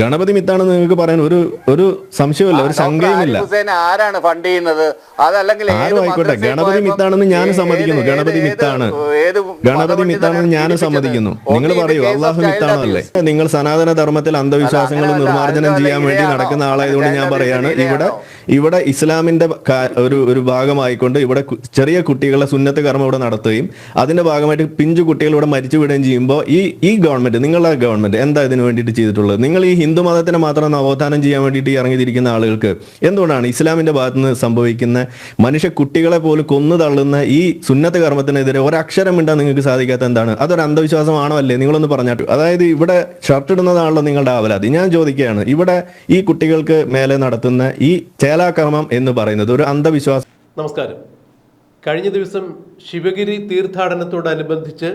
ഗണപതി മിത്താണെന്ന് നിങ്ങൾക്ക് പറയാൻ ഒരു ഒരു സംശയമില്ല ഒരു ശങ്കയുമില്ല. ആരാണ് ഫണ്ട് ചെയ്യുന്നത്? അതല്ലെങ്കിൽ ആയിക്കോട്ടെ ഗണപതി മിത്താണെന്ന് ഞാൻ സമ്മതിക്കുന്നു ഗണപതി മിത്താണ്. ഗണപതി മിത്താണെന്ന് ഞാൻ? സമ്മതിക്കുന്നു. നിങ്ങൾ പറയൂ അള്ളാഹു മിത്താണല്ലേ നിങ്ങൾ സനാതന ധർമ്മത്തിൽ അന്ധവിശ്വാസങ്ങൾ നിർമ്മാർജനം ചെയ്യാൻ വേണ്ടി നടക്കുന്ന ആളായതുകൊണ്ട് ഞാൻ പറയാണ് ഇവിടെ? ഇവിടെ ഇസ്ലാമിന്റെ ഒരു ഒരു ഭാഗമായിക്കൊണ്ട് ഇവിടെ ചെറിയ കുട്ടികളെ സുന്നത്ത് കർമ്മം ഇവിടെ നടത്തുകയും അതിന്റെ ഭാഗമായിട്ട് പിഞ്ചു കുട്ടികൾ ഇവിടെ മരിച്ചു വിടുകയും ചെയ്യുമ്പോൾ ഈ ഈ ഗവൺമെന്റ് നിങ്ങളുടെ ഗവൺമെന്റ് എന്താ ഇതിനു വേണ്ടിയിട്ട് ചെയ്തിട്ടുള്ളത്? നിങ്ങൾ ഈ ഹിന്ദു മതത്തിനെ മാത്രം നവോത്ഥാനം ചെയ്യാൻ വേണ്ടിയിട്ട് ഇറങ്ങിയിരിക്കുന്ന ആളുകൾക്ക് എന്തുകൊണ്ടാണ് ഇസ്ലാമിന്റെ ഭാഗത്ത് നിന്ന് സംഭവിക്കുന്ന മനുഷ്യ കുട്ടികളെ പോലും കൊന്നു തള്ളുന്ന ഈ സുന്നത്ത് കർമ്മത്തിനെതിരെ ഒരക്ഷരം മിണ്ടാൻ നിങ്ങൾക്ക് സാധിക്കാത്ത എന്താണ്? അതൊരു അന്ധവിശ്വാസമാണോ അല്ലേ? നിങ്ങളൊന്ന് പറഞ്ഞു അതായത് ഇവിടെ ഷർട്ട് ഇടുന്നതാണല്ലോ നിങ്ങളുടെ ആവലാതി. ഞാൻ ചോദിക്കുകയാണ് ഇവിടെ ഈ കുട്ടികൾക്ക് മേലെ നടത്തുന്ന ഈ ചേലാക്രമം എന്ന് പറയുന്നത് ഒരു അന്ധവിശ്വാസം. നമസ്കാരം. കഴിഞ്ഞ ദിവസം ശിവഗിരി തീർത്ഥാടനത്തോടനുബന്ധിച്ച്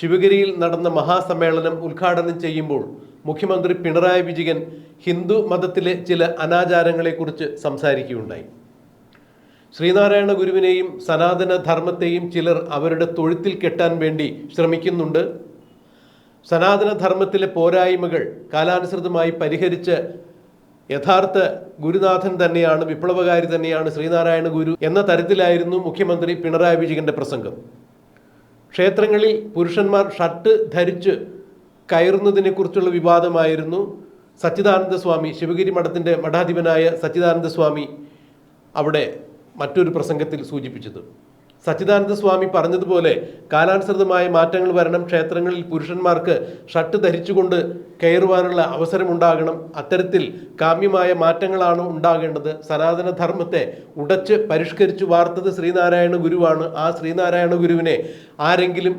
ശിവഗിരിയിൽ നടന്ന മഹാസമ്മേളനം ഉദ്ഘാടനം ചെയ്യുമ്പോൾ മുഖ്യമന്ത്രി പിണറായി വിജയൻ ഹിന്ദു മതത്തിലെ ചില അനാചാരങ്ങളെക്കുറിച്ച് സംസാരിക്കുകയുണ്ടായി. ശ്രീനാരായണ ഗുരുവിനെയും സനാതന ധർമ്മത്തെയും ചിലർ അവരുടെ തൊഴുത്തിൽ കെട്ടാൻ വേണ്ടി ശ്രമിക്കുന്നുണ്ട്. സനാതന ധർമ്മത്തിലെ പോരായ്മകൾ കാലാനുസൃതമായി പരിഹരിച്ച് യഥാർത്ഥ ഗുരുനാഥൻ തന്നെയാണ് വിപ്ലവകാരി തന്നെയാണ് ശ്രീനാരായണ ഗുരു എന്ന തരത്തിലായിരുന്നു മുഖ്യമന്ത്രി പിണറായി വിജയന്റെ പ്രസംഗം. ക്ഷേത്രങ്ങളിൽ പുരുഷന്മാർ ഷർട്ട് ധരിച്ച് കയറുന്നതിനെക്കുറിച്ചുള്ള വിവാദമായിരുന്നു സച്ചിദാനന്ദ സ്വാമി ശിവഗിരി മഠത്തിന്റെ മഠാധിപനായ സച്ചിദാനന്ദ സ്വാമി അവിടെ മറ്റൊരു പ്രസംഗത്തിൽ സൂചിപ്പിച്ചത്. സച്ചിദാനന്ദ സ്വാമി പറഞ്ഞതുപോലെ കാലാനുസൃതമായ മാറ്റങ്ങൾ വരണം ക്ഷേത്രങ്ങളിൽ പുരുഷന്മാർക്ക് ഷട്ട് ധരിച്ചുകൊണ്ട് കയറുവാനുള്ള അവസരമുണ്ടാകണം. അത്തരത്തിൽ കാമ്യമായ മാറ്റങ്ങളാണ് ഉണ്ടാകേണ്ടത്? സനാതനധർമ്മത്തെ ഉടച്ച് പരിഷ്കരിച്ചു വാർത്തത് ശ്രീനാരായണ ഗുരുവാണ്. ആ ശ്രീനാരായണ ഗുരുവിനെ ആരെങ്കിലും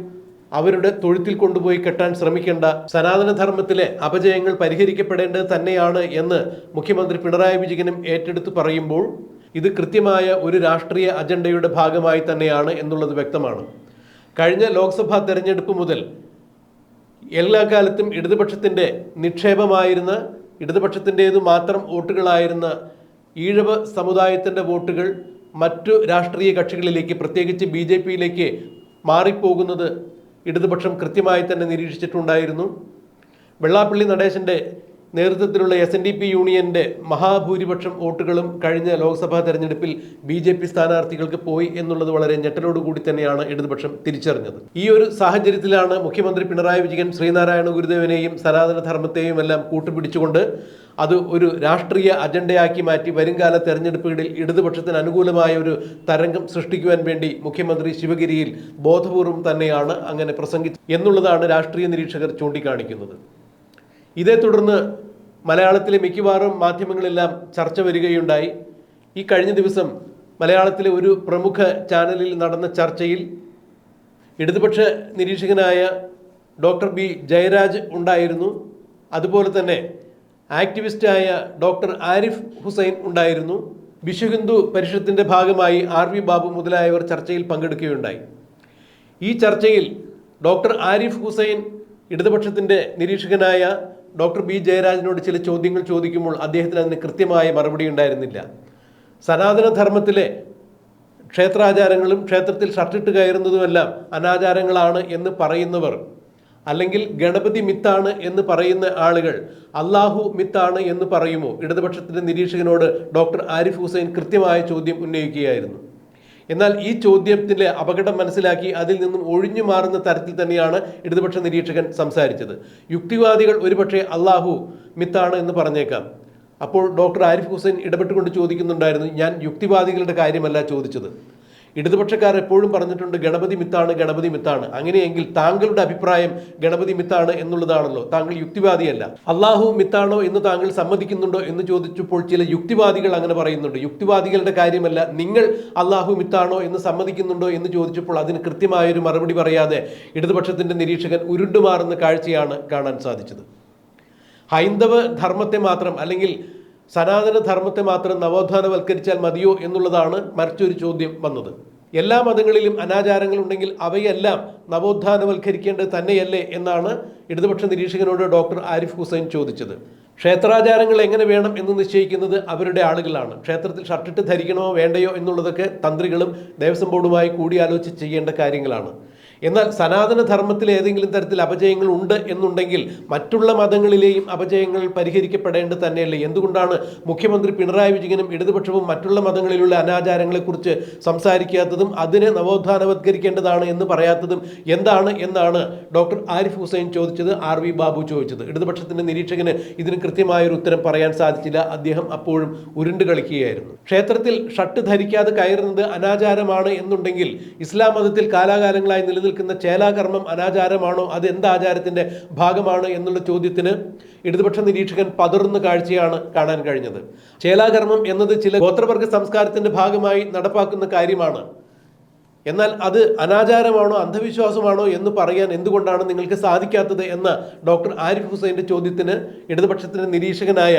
അവരുടെ തൊഴുത്തിൽ കൊണ്ടുപോയി കെട്ടാൻ ശ്രമിക്കേണ്ട. സനാതനധർമ്മത്തിലെ അപജയങ്ങൾ പരിഹരിക്കപ്പെടേണ്ടത് തന്നെയാണ് എന്ന് മുഖ്യമന്ത്രി പിണറായി വിജയനും ഏറ്റെടുത്ത് പറയുമ്പോൾ ഇത് കൃത്യമായ ഒരു രാഷ്ട്രീയ അജണ്ടയുടെ ഭാഗമായി തന്നെയാണ് എന്നുള്ളത് വ്യക്തമാണ്. കഴിഞ്ഞ ലോക്സഭാ തെരഞ്ഞെടുപ്പ് മുതൽ എല്ലാ കാലത്തും ഇടതുപക്ഷത്തിന്റെ നിക്ഷേപമായിരുന്ന ഇടതുപക്ഷത്തിന്റേത് മാത്രം വോട്ടുകളായിരുന്ന ഈഴവ സമുദായത്തിന്റെ വോട്ടുകൾ മറ്റു രാഷ്ട്രീയ കക്ഷികളിലേക്ക് പ്രത്യേകിച്ച് ബി ജെ പിയിലേക്ക് മാറിപ്പോകുന്നത് ഇടതുപക്ഷം കൃത്യമായി തന്നെ നിരീക്ഷിച്ചിട്ടുണ്ടായിരുന്നു. വെള്ളാപ്പള്ളി നടേശന്റെ നേതൃത്വത്തിലുള്ള എസ് എൻ ഡി പി യൂണിയന്റെ മഹാഭൂരിപക്ഷം വോട്ടുകളും കഴിഞ്ഞ ലോക്സഭാ തെരഞ്ഞെടുപ്പിൽ ബി ജെ പി സ്ഥാനാർത്ഥികൾക്ക് പോയി എന്നുള്ളത് വളരെ ഞെട്ടലോടുകൂടി തന്നെയാണ് ഇടതുപക്ഷം തിരിച്ചറിഞ്ഞത്. ഈ ഒരു സാഹചര്യത്തിലാണ് മുഖ്യമന്ത്രി പിണറായി വിജയൻ ശ്രീനാരായണ ഗുരുദേവനെയും സനാതന ധർമ്മത്തെയും എല്ലാം കൂട്ടുപിടിച്ചുകൊണ്ട് അത് ഒരു രാഷ്ട്രീയ അജണ്ടയാക്കി മാറ്റി വരുംകാല തെരഞ്ഞെടുപ്പുകളിൽ ഇടതുപക്ഷത്തിന് അനുകൂലമായ ഒരു തരംഗം സൃഷ്ടിക്കുവാൻ വേണ്ടി മുഖ്യമന്ത്രി ശിവഗിരിയിൽ ബോധപൂർവം തന്നെയാണ് അങ്ങനെ പ്രസംഗിച്ചത് എന്നുള്ളതാണ് രാഷ്ട്രീയ നിരീക്ഷകർ ചൂണ്ടിക്കാണിക്കുന്നത്. ഇതേ തുടർന്ന് മലയാളത്തിലെ മിക്കവാറും മാധ്യമങ്ങളെല്ലാം ചർച്ച വരികയുണ്ടായി. ഈ കഴിഞ്ഞ ദിവസം മലയാളത്തിലെ ഒരു പ്രമുഖ ചാനലിൽ നടന്ന ചർച്ചയിൽ ഇടതുപക്ഷ നിരീക്ഷകനായ ഡോക്ടർ ബി ജയരാജ് ഉണ്ടായിരുന്നു. അതുപോലെ തന്നെ ആക്ടിവിസ്റ്റായ ഡോക്ടർ ആരിഫ് ഹുസൈൻ ഉണ്ടായിരുന്നു. വിശ്വഹിന്ദു പരിഷത്തിന്റെ ഭാഗമായി ആർ വി ബാബു മുതലായവർ ചർച്ചയിൽ പങ്കെടുക്കുകയുണ്ടായി. ഈ ചർച്ചയിൽ ഡോക്ടർ ആരിഫ് ഹുസൈൻ ഇടതുപക്ഷത്തിന്റെ നിരീക്ഷകനായ ഡോക്ടർ ബി ജയരാജനോട് ചില ചോദ്യങ്ങൾ ചോദിക്കുമ്പോൾ അദ്ദേഹത്തിന് അതിന് കൃത്യമായ മറുപടി ഉണ്ടായിരുന്നില്ല. സനാതനധർമ്മത്തിലെ ക്ഷേത്രാചാരങ്ങളും ക്ഷേത്രത്തിൽ ഷർട്ടിട്ട് കയറുന്നതുമെല്ലാം അനാചാരങ്ങളാണ് എന്ന് പറയുന്നവർ അല്ലെങ്കിൽ ഗണപതി മിത്താണ് എന്ന് പറയുന്ന ആളുകൾ അള്ളാഹു മിത്താണ് എന്ന് പറയുമോ? ഇടതുപക്ഷത്തിന്റെ നിരീക്ഷകനോട് ഡോക്ടർ ആരിഫ് ഹുസൈൻ കൃത്യമായ ചോദ്യം ഉന്നയിക്കുകയായിരുന്നു. എന്നാൽ ഈ ചോദ്യത്തിലെ അപകടം മനസ്സിലാക്കി അതിൽ നിന്നും ഒഴിഞ്ഞു മാറുന്ന തരത്തിൽ തന്നെയാണ് ഇടതുപക്ഷ നിരീക്ഷകൻ സംസാരിച്ചത്. യുക്തിവാദികൾ ഒരുപക്ഷെ അള്ളാഹു മിത്താണ് എന്ന് പറഞ്ഞേക്കാം. അപ്പോൾ ഡോക്ടർ ആരിഫ് ഹുസൈൻ ഇടപെട്ടുകൊണ്ട് ചോദിക്കുന്നുണ്ടായിരുന്നു ഞാൻ യുക്തിവാദികളുടെ കാര്യമല്ല ചോദിച്ചത്. ഇടതുപക്ഷക്കാർ എപ്പോഴും പറഞ്ഞിട്ടുണ്ട് ഗണപതി മിത്താണ് ഗണപതി മിത്താണ്. അങ്ങനെയെങ്കിൽ താങ്കളുടെ അഭിപ്രായം ഗണപതി മിത്താണ് എന്നുള്ളതാണല്ലോ. താങ്കൾ യുക്തിവാദിയല്ല. അള്ളാഹു മിത്താണോ എന്ന് താങ്കൾ സമ്മതിക്കുന്നുണ്ടോ? എന്ന് ചോദിച്ചപ്പോൾ ചില യുക്തിവാദികൾ അങ്ങനെ പറയുന്നുണ്ട്. യുക്തിവാദികളുടെ കാര്യമല്ല നിങ്ങൾ അള്ളാഹു മിത്താണോ എന്ന് സമ്മതിക്കുന്നുണ്ടോ? എന്ന് ചോദിച്ചപ്പോൾ അതിന് കൃത്യമായൊരു മറുപടി പറയാതെ ഇടതുപക്ഷത്തിന്റെ നിരീക്ഷകൻ ഉരുണ്ടുമാറുന്ന കാഴ്ചയാണ് കാണാൻ സാധിച്ചത്. ഹൈന്ദവ ധർമ്മത്തെ മാത്രം അല്ലെങ്കിൽ സനാതന ധർമ്മത്തെ മാത്രം നവോത്ഥാനവൽക്കരിച്ചാൽ മതിയോ എന്നുള്ളതാണ് മറിച്ചൊരു ചോദ്യം വന്നത്. എല്ലാ മതങ്ങളിലും അനാചാരങ്ങളുണ്ടെങ്കിൽ അവയെല്ലാം നവോത്ഥാനവൽക്കരിക്കേണ്ടത് തന്നെയല്ലേ എന്നാണ് ഇടതുപക്ഷ നിരീക്ഷകനോട് ഡോക്ടർ ആരിഫ് ഹുസൈൻ ചോദിച്ചത്. ക്ഷേത്രാചാരങ്ങൾ എങ്ങനെ വേണം എന്ന് നിശ്ചയിക്കുന്നത് അവരുടെ ആളുകളാണ്. ക്ഷേത്രത്തിൽ ഷർട്ടിട്ട് ധരിക്കണമോ വേണ്ടയോ എന്നുള്ളതൊക്കെ തന്ത്രികളും ദേവസ്വം ബോർഡുമായി കൂടിയാലോചിച്ച് ചെയ്യേണ്ട കാര്യങ്ങളാണ്. എന്നാൽ സനാതന ധർമ്മത്തിൽ ഏതെങ്കിലും തരത്തിൽ അപജയങ്ങൾ ഉണ്ട് എന്നുണ്ടെങ്കിൽ മറ്റുള്ള മതങ്ങളിലെയും അപജയങ്ങൾ പരിഹരിക്കപ്പെടേണ്ടത് തന്നെയല്ലേ? എന്തുകൊണ്ടാണ് മുഖ്യമന്ത്രി പിണറായി വിജയനും ഇടതുപക്ഷവും മറ്റുള്ള മതങ്ങളിലുള്ള അനാചാരങ്ങളെക്കുറിച്ച് സംസാരിക്കാത്തതും അതിനെ നവോത്ഥാനവത്കരിക്കേണ്ടതാണ് എന്ന് പറയാത്തതും എന്താണ് എന്നാണ് ഡോക്ടർ ആരിഫ് ഹുസൈൻ ചോദിച്ചത് ആർ വി ബാബു ചോദിച്ചത്. ഇടതുപക്ഷത്തിന്റെ നിരീക്ഷകന് ഇതിന് കൃത്യമായൊരു ഉത്തരം പറയാൻ സാധിച്ചില്ല. അദ്ദേഹം അപ്പോഴും ഉരുണ്ട് കളിക്കുകയായിരുന്നു. ക്ഷേത്രത്തിൽ ഷട്ട് ധരിക്കാതെ കയറുന്നത് അനാചാരമാണ് എന്നുണ്ടെങ്കിൽ ഇസ്ലാം മതത്തിൽ കാലാകാലങ്ങളായി നിലനിൽക്കുന്ന ചേലാകർമ്മം അനാചാരമാണോ? അത് എന്ത് ആചാരത്തിന്റെ ഭാഗമാണ് എന്നുള്ള ചോദ്യത്തിന് ഇടതുപക്ഷ നിരീക്ഷകൻ പതറുന്ന കാഴ്ചയാണ് കാണാൻ കഴിഞ്ഞത്. ചേലാകർമ്മം എന്നത് ചില ഗോത്രവർഗ സംസ്കാരത്തിന്റെ ഭാഗമായി നടപ്പാക്കുന്ന കാര്യമാണ്. എന്നാൽ അത് അനാചാരമാണോ അന്ധവിശ്വാസമാണോ എന്ന് പറയാൻ എന്തുകൊണ്ടാണ് നിങ്ങൾക്ക് സാധിക്കാത്തത് എന്ന ഡോക്ടർ ആരിഫ് ഹുസൈന്റെ ചോദ്യത്തിന് ഇടതുപക്ഷത്തിന്റെ നിരീക്ഷകനായ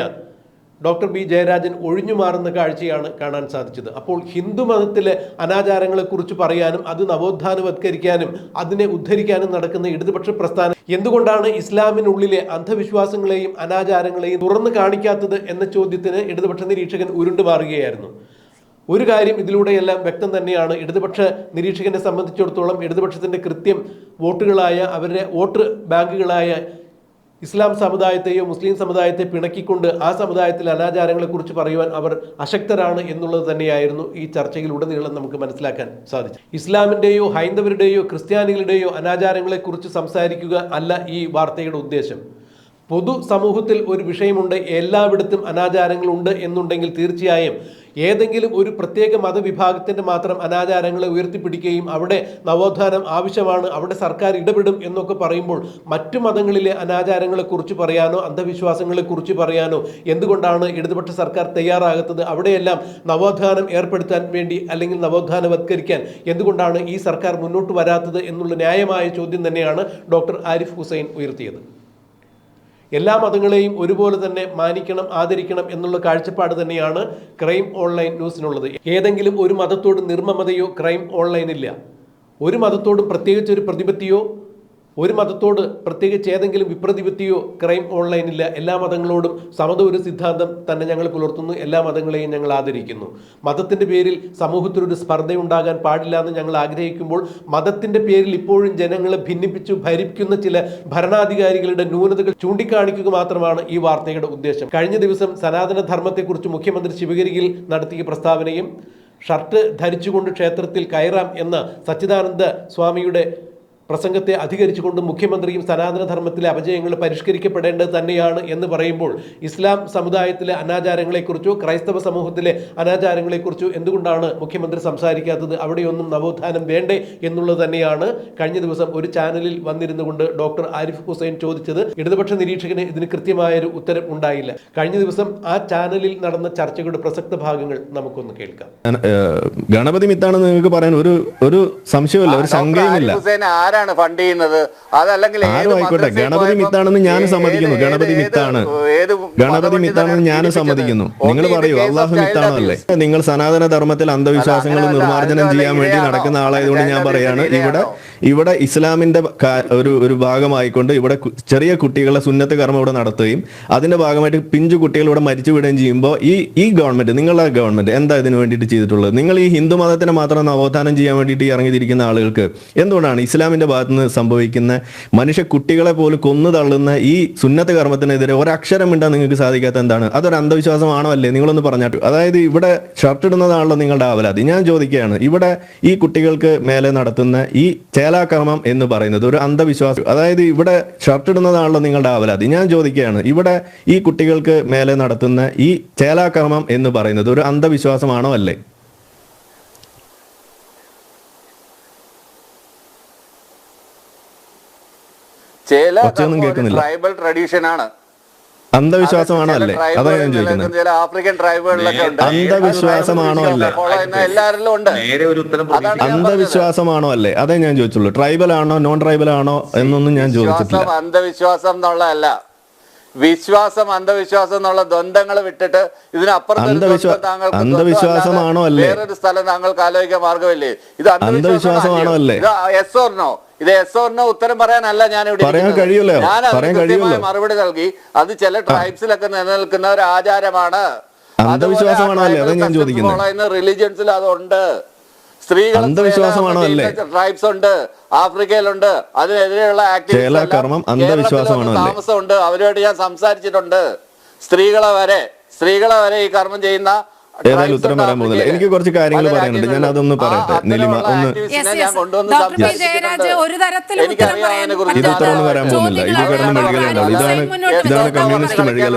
ഡോക്ടർ ബി ജയരാജൻ ഒഴിഞ്ഞു മാറുന്ന കാഴ്ചയാണ് കാണാൻ സാധിച്ചത്. അപ്പോൾ ഹിന്ദു മതത്തിലെ അനാചാരങ്ങളെക്കുറിച്ച് പറയാനും അത് നവോത്ഥാനവത്കരിക്കാനും അതിനെ ഉദ്ധരിക്കാനും നടക്കുന്ന ഇടതുപക്ഷ പ്രസ്ഥാനം എന്തുകൊണ്ടാണ് ഇസ്ലാമിനുള്ളിലെ അന്ധവിശ്വാസങ്ങളെയും അനാചാരങ്ങളെയും തുറന്നു കാണിക്കാത്തത് എന്ന ചോദ്യത്തിന് ഇടതുപക്ഷ നിരീക്ഷകൻ ഉരുണ്ടു മാറുകയായിരുന്നു. ഒരു കാര്യം ഇതിലൂടെയെല്ലാം വ്യക്തം തന്നെയാണ്. ഇടതുപക്ഷ നിരീക്ഷകനെ സംബന്ധിച്ചിടത്തോളം ഇടതുപക്ഷത്തിന്റെ കൃത്യം വോട്ടുകളായ അവരുടെ വോട്ട് ബാങ്കുകളായ ഇസ്ലാം സമുദായത്തെയോ മുസ്ലിം സമുദായത്തെ പിണക്കിക്കൊണ്ട് ആ സമുദായത്തിലെ അനാചാരങ്ങളെക്കുറിച്ച് പറയുവാൻ അവർ അശക്തരാണ് എന്നുള്ളത് തന്നെയായിരുന്നു ഈ ചർച്ചയിൽ ഉടനീളം നമുക്ക് മനസ്സിലാക്കാൻ സാധിച്ചു ഇസ്ലാമിന്റെയോ ഹൈന്ദവരുടെയോ ക്രിസ്ത്യാനികളുടെയോ അനാചാരങ്ങളെക്കുറിച്ച് സംസാരിക്കുക അല്ല ഈ വാർത്തയുടെ ഉദ്ദേശം. പൊതു സമൂഹത്തിൽ ഒരു വിഷയമുണ്ട് എല്ലായിടത്തും അനാചാരങ്ങളുണ്ട് എന്നുണ്ടെങ്കിൽ തീർച്ചയായും ഏതെങ്കിലും ഒരു പ്രത്യേക മതവിഭാഗത്തിന്റെ മാത്രം അനാചാരങ്ങളെ ഉയർത്തിപ്പിടിക്കുകയും അവിടെ നവോത്ഥാനം ആവശ്യമാണ് അവിടെ സർക്കാർ ഇടപെടും എന്നൊക്കെ പറയുമ്പോൾ മറ്റു മതങ്ങളിലെ അനാചാരങ്ങളെക്കുറിച്ച് പറയാനോ അന്ധവിശ്വാസങ്ങളെക്കുറിച്ച് പറയാനോ എന്തുകൊണ്ടാണ് ഇടതുപക്ഷ സർക്കാർ തയ്യാറാകുന്നത് അവിടെയെല്ലാം നവോത്ഥാനം ഏർപ്പെടുത്താൻ വേണ്ടി അല്ലെങ്കിൽ നവോത്ഥാനവത്കരിക്കാൻ എന്തുകൊണ്ടാണ് ഈ സർക്കാർ മുന്നോട്ട് വരാത്തത് എന്നുള്ള ന്യായമായ ചോദ്യം തന്നെയാണ് ഡോക്ടർ ആരിഫ് ഹുസൈൻ ഉയർത്തിയത്. എല്ലാ മതങ്ങളെയും ഒരുപോലെ തന്നെ മാനിക്കണം ആദരിക്കണം എന്നുള്ള കാഴ്ചപ്പാട് തന്നെയാണ് ക്രൈം ഓൺലൈൻ ന്യൂസിനുള്ളത് ഏതെങ്കിലും ഒരു മതത്തോട് നിർമ്മമതയോ ക്രൈം ഓൺലൈനില്ല ഒരു മതത്തോടും പ്രത്യേകിച്ച് ഒരു പ്രതിപത്തിയോ ഒരു മതത്തോട് പ്രത്യേകിച്ച് ഏതെങ്കിലും വിപ്രതിപത്തിയോ ക്രൈം ഓൺലൈനില്ല. എല്ലാ മതങ്ങളോടും സമത ഒരു സിദ്ധാന്തം തന്നെ ഞങ്ങൾ പുലർത്തുന്നു. എല്ലാ മതങ്ങളെയും ഞങ്ങൾ ആദരിക്കുന്നു. മതത്തിന്റെ പേരിൽ സമൂഹത്തിൽ ഒരു സ്പർദ്ധയുണ്ടാകാൻ പാടില്ല എന്ന് ഞങ്ങൾ ആഗ്രഹിക്കുമ്പോൾ മതത്തിന്റെ പേരിൽ ഇപ്പോഴും ജനങ്ങളെ ഭിന്നിപ്പിച്ചു ഭരിക്കുന്ന ചില ഭരണാധികാരികളുടെ ന്യൂനതകൾ ചൂണ്ടിക്കാണിക്കുക മാത്രമാണ് ഈ വാർത്തയുടെ ഉദ്ദേശം. കഴിഞ്ഞ ദിവസം സനാതന ധർമ്മത്തെക്കുറിച്ച് മുഖ്യമന്ത്രി ശിവഗിരിയിൽ നടത്തിയ പ്രസ്താവനയും ഷർട്ട് ധരിച്ചുകൊണ്ട് ക്ഷേത്രത്തിൽ കയറാം എന്ന സച്ചിദാനന്ദ സ്വാമിയുടെ പ്രസംഗത്തെ അധികരിച്ചുകൊണ്ട് മുഖ്യമന്ത്രിയും സനാതന ധർമ്മത്തിലെ അപജയങ്ങൾ പരിഷ്കരിക്കപ്പെടേണ്ടത് തന്നെയാണ് എന്ന് പറയുമ്പോൾ ഇസ്ലാം സമുദായത്തിലെ അനാചാരങ്ങളെക്കുറിച്ചോ ക്രൈസ്തവ സമൂഹത്തിലെ അനാചാരങ്ങളെക്കുറിച്ചോ എന്തുകൊണ്ടാണ് മുഖ്യമന്ത്രി സംസാരിക്കാത്തത്? അവിടെയൊന്നും നവോത്ഥാനം വേണ്ടേ എന്നുള്ളത് തന്നെയാണ് കഴിഞ്ഞ ദിവസം ഒരു ചാനലിൽ വന്നിരുന്നു കൊണ്ട് ഡോക്ടർ ആരിഫ് ഹുസൈൻ ചോദിച്ചത്. ഇടതുപക്ഷ നിരീക്ഷകന് ഇതിന് കൃത്യമായൊരു ഉത്തരം ഉണ്ടായില്ല. കഴിഞ്ഞ ദിവസം ആ ചാനലിൽ നടന്ന ചർച്ചകളുടെ പ്രസക്ത ഭാഗങ്ങൾ നമുക്കൊന്ന് കേൾക്കാം. ഗണപതി മിത്താണെന്ന് നിങ്ങൾക്ക് പറയാൻ ഒരു ഒരു സംശയമില്ല ഒരു ശങ്കയുമില്ല. ആരാണ് ഫണ്ട് ചെയ്യുന്നത്? അതല്ലെങ്കിൽ ആയിക്കോട്ടെ. ഗണപതി മിത്താണെന്ന് ഞാൻ സമ്മതിക്കുന്നു. ഗണപതി മിത്താണ്. ഏത് ഗണപതി മിത്താണെന്ന് ഞാൻ സമ്മതിക്കുന്നു. നിങ്ങൾ പറയൂ അള്ളാഹു child മിത്താണോ അല്ലേ? abuse. നിങ്ങൾ സനാതന ധർമ്മത്തിൽ അന്ധവിശ്വാസങ്ങൾ നിർമ്മാർജനം ചെയ്യാൻ വേണ്ടി? നടക്കുന്ന ആളായതുകൊണ്ട് ഞാൻ പറയാണ്. ഇവിടെ ഇവിടെ ഇസ്ലാമിന്റെ ഒരു ഒരു ഭാഗമായിക്കൊണ്ട് ഇവിടെ ചെറിയ കുട്ടികളെ സുന്നത്ത് കർമ്മം ഇവിടെ നടത്തുകയും അതിന്റെ ഭാഗമായിട്ട് പിഞ്ചു കുട്ടികൾ ഇവിടെ മരിച്ചു വിടുകയും ചെയ്യുമ്പോൾ ഈ ഈ ഗവൺമെന്റ് നിങ്ങളുടെ ഗവൺമെന്റ് എന്താ ഇതിനു വേണ്ടിയിട്ട് ചെയ്തിട്ടുള്ളത്? നിങ്ങൾ ഈ ഹിന്ദു മതത്തിനെ മാത്രം നവോത്ഥാനം ചെയ്യാൻ വേണ്ടിയിട്ട് ഇറങ്ങിയിരിക്കുന്ന ആളുകൾക്ക് എന്തുകൊണ്ടാണ് ഇസ്ലാമിന്റെ ഭാഗത്ത് നിന്ന് സംഭവിക്കുന്ന മനുഷ്യ കുട്ടികളെ പോലും കൊന്നു തള്ളുന്ന ഈ സുന്നത്ത് കർമ്മത്തിനെതിരെ ഒരക്ഷരം മിണ്ടാൻ നിങ്ങൾക്ക് സാധിക്കാത്ത എന്താണ്? അതൊരു അന്ധവിശ്വാസമാണോ അല്ലേ? നിങ്ങളൊന്ന് പറഞ്ഞാട്ടു. അതായത് ഇവിടെ ഷർട്ട് ഇടുന്നതാണല്ലോ നിങ്ങളുടെ ആവലാതി. ഞാൻ ചോദിക്കുകയാണ് ഇവിടെ ഈ കുട്ടികൾക്ക് മേലെ നടത്തുന്ന ഈ ചേലാകർമ്മം എന്ന് പറയുന്നത് ഒരു അന്ധവിശ്വാസം. അതായത് ഇവിടെ ഷർട്ട് ഇടുന്നതാണല്ലോ നിങ്ങളുടെ ആവലാതി. ഞാൻ ചോദിക്കുകയാണ് ഇവിടെ ഈ കുട്ടികൾക്ക് മേലെ നടത്തുന്ന ഈ ചേലാകർമ്മം എന്ന് പറയുന്നത് ഒരു അന്ധവിശ്വാസമാണോ അല്ലേ? ചില. ട്രൈബൽ ട്രഡീഷൻ ആണ്. അന്ധവിശ്വാസമാണോ അല്ലേ? tribal അതാ ഞാൻ ചോദിക്കുന്നത്. ചില ആഫ്രിക്കൻ ട്രൈബുകളിലൊക്കെ ഉണ്ട്. അന്ധവിശ്വാസമാണോ അല്ലേ? എല്ലാവരിലും ഉണ്ട്. അന്ധവിശ്വാസമാണോ അല്ലേ? അതേ ഞാൻ ചോദിച്ചുള്ളൂ. ട്രൈബൽ ആണോ നോൺ ട്രൈബൽ ആണോ എന്നൊന്നും ഞാൻ ചോദിച്ചിട്ടില്ല. വിശ്വാസം അന്ധവിശ്വാസം എന്നുള്ളതല്ല. വിശ്വാസം അന്ധവിശ്വാസം എന്നുള്ള ദ്വന്ദ്ങ്ങൾ വിട്ടിട്ട് ഇതിനപ്പുറം താങ്കൾക്ക് അന്ധവിശ്വാസമാണോ അല്ലേ? വേറൊരു സ്ഥലം താങ്കൾക്ക് ആലോചിക്കാൻ മാർഗമില്ലേ ഇത് അന്ധവിശ്വാസമാണോ? അല്ലേ? എസ് ഓർണോ ഇത് എസ് ഓർണ ഉത്തരം പറയാനല്ല ഞാൻ ഇവിടെ ഞാൻ കൃത്യമായ മറുപടി നൽകി. അത് ചില ട്രൈബ്സിലൊക്കെ നിലനിൽക്കുന്ന ഒരു ആചാരമാണ്. പറയുന്ന റിലീജിയൻസിൽ അതുണ്ട്. സ്ത്രീകൾ ട്രൈബ്സ് ഉണ്ട്. ആഫ്രിക്കയിലുണ്ട്. അതിനെതിരെയുള്ള താമസമുണ്ട്. അവരുമായിട്ട് ഞാൻ സംസാരിച്ചിട്ടുണ്ട്. സ്ത്രീകളെ വരെ സ്ത്രീകളെ വരെ ഈ കർമ്മം ചെയ്യുന്ന ഏതായാലും ഉത്തരം പറയാൻ പോകുന്നില്ല. എനിക്ക് കുറച്ച് കാര്യങ്ങൾ പറയാനുണ്ട്. ഞാൻ അതൊന്ന് പറയട്ടെ. നിലിമ ഒന്ന് ഇത് ഉത്തരം ഒന്നും പറയാൻ പോകുന്നില്ല. ഇത് കാരണം മെഴുകലുണ്ടാവും ഇതാണ് ഇതാണ് കമ്മ്യൂണിസ്റ്റ് മെഴുകൽ